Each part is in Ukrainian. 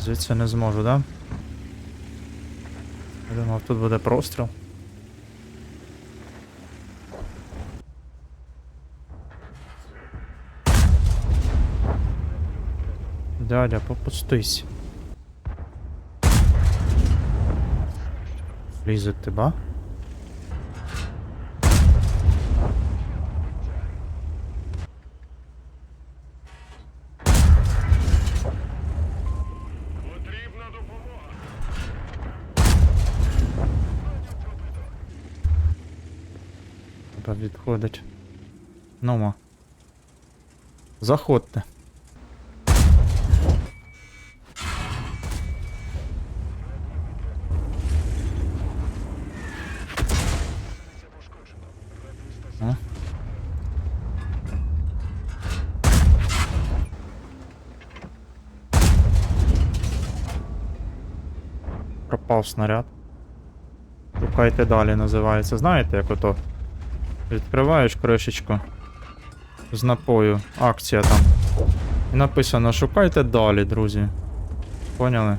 Звідси не зможу, да? Я думав, тут буде простріл. Дядя, попустись. Лізуть тебе. Тебе відходить. Нума. Заходьте. А? Пропав снаряд. Шукайте далі називається. Знаєте, як ото? Відкриваєш кришечку з напою. Акція там. І написано шукайте далі, друзі. Поняли?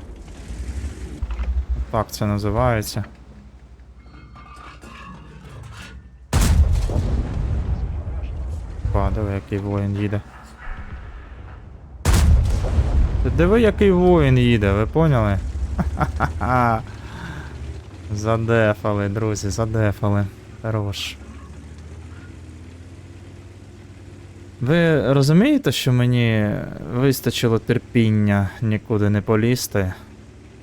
Так це називається. Па, диви, який воїн їде. Диви, який воїн їде, ви поняли? Ха-ха-ха. Задефали, друзі, задефали. Хорош. Ви розумієте, що мені вистачило терпіння нікуди не полізти?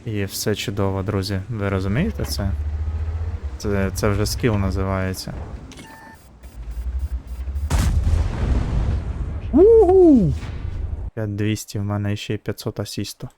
І все чудово, друзі. Ви розумієте це? Це, це вже скіл називається. Угу! 5200 в мене ще й 500 асісту.